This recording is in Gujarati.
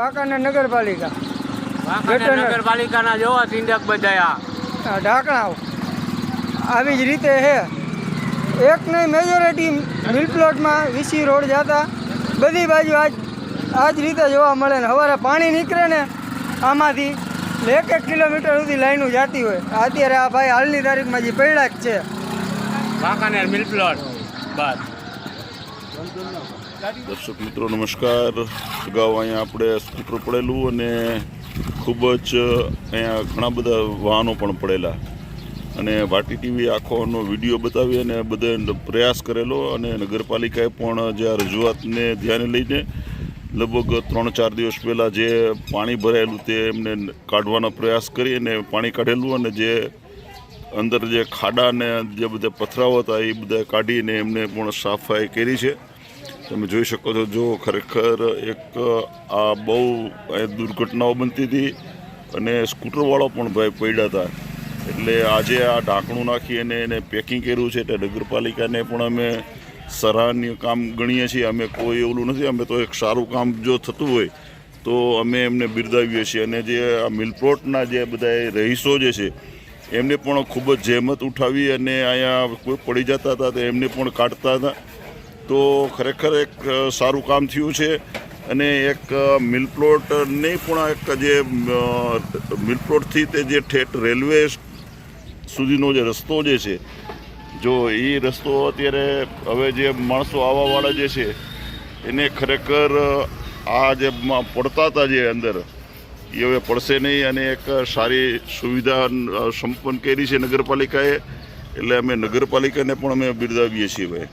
વાંકાનેર નગરપાલિકા. વાંકાનેર નગરપાલિકાના જોવા સિંધક બધા આ. ઢાંકણાઓ. આવી જ રીતે છે એક નહીં મેજોરિટી મિલ પ્લોટમાં વીસી રોડ જતા. બધી બાજુ આજ આ જ રીતે જોવા મળે ને સવારે પાણી નીકળે ને આમાંથી એક એક કિલોમીટર સુધી લાઈનો જતી હોય. અત્યારે આ ભાઈ હાલની તારીખમાં જે પડ્યા જ છે. વાંકાનેર મિલ પ્લોટ બસ. દર્શક મિત્રો, નમસ્કાર. અગાઉ અહીંયા આપણે સ્કૂટર પડેલું અને ખૂબ જ અહીંયા ઘણા બધા વાહનો પણ પડેલા. અને વાટી ટીવી આખોનો વીડિયો બતાવી અને બધે પ્રયાસ કરેલો અને નગરપાલિકાએ પણ જે આ રજૂઆતને ધ્યાને લઈને લગભગ ત્રણ ચાર દિવસ પહેલાં જે પાણી ભરાયેલું તે એમને કાઢવાનો પ્રયાસ કરી અને પાણી કાઢેલું અને જે અંદર જે ખાડા ને જે બધા પથરાઓ હતા એ બધા કાઢીને એમને પણ સફાઈ કરી છે. તમે જોઈ શકો છો, જો ખરેખર એક, આ બહુ દુર્ઘટનાઓ બનતી હતી અને સ્કૂટરવાળો પણ ભાઈ પડ્યા હતા. એટલે આજે આ ઢાંકણું નાખી અને એને પેકિંગ કર્યું છે, એટલે નગરપાલિકાને પણ અમે સરાહનીય કામ ગણીએ છીએ. અમે કોઈ એવું નથી, અમે તો એક સારું કામ જો થતું હોય, તો અમે એમને બિરદાવીએ છીએ. અને જે આ મિલપ્લોટના જે બધા રહીશો જે છે, એમને પણ ખૂબ જ જહેમત ઉઠાવી અને અહીંયા કોઈ પડી જતા હતા, તો એમને પણ કાઢતા હતા. તો ખરેખર એક સારું કામ થયું છે અને એક મિલ પ્લોટ નહીં, પણ એક જે મિલ પ્લોટથી તે જે ઠેઠ રેલવે સુધીનો જે રસ્તો જે છે, જો એ રસ્તો અત્યારે હવે જે માણસો આવવાવાળા જે છે, એને ખરેખર આ જે પડતા હતા જે અંદર, એ હવે પડશે નહીં અને એક સારી સુવિધા સંપન્ન કરી છે નગરપાલિકાએ. એટલે અમે નગરપાલિકાને પણ અમે બિરદાવીએ છીએ ભાઈ.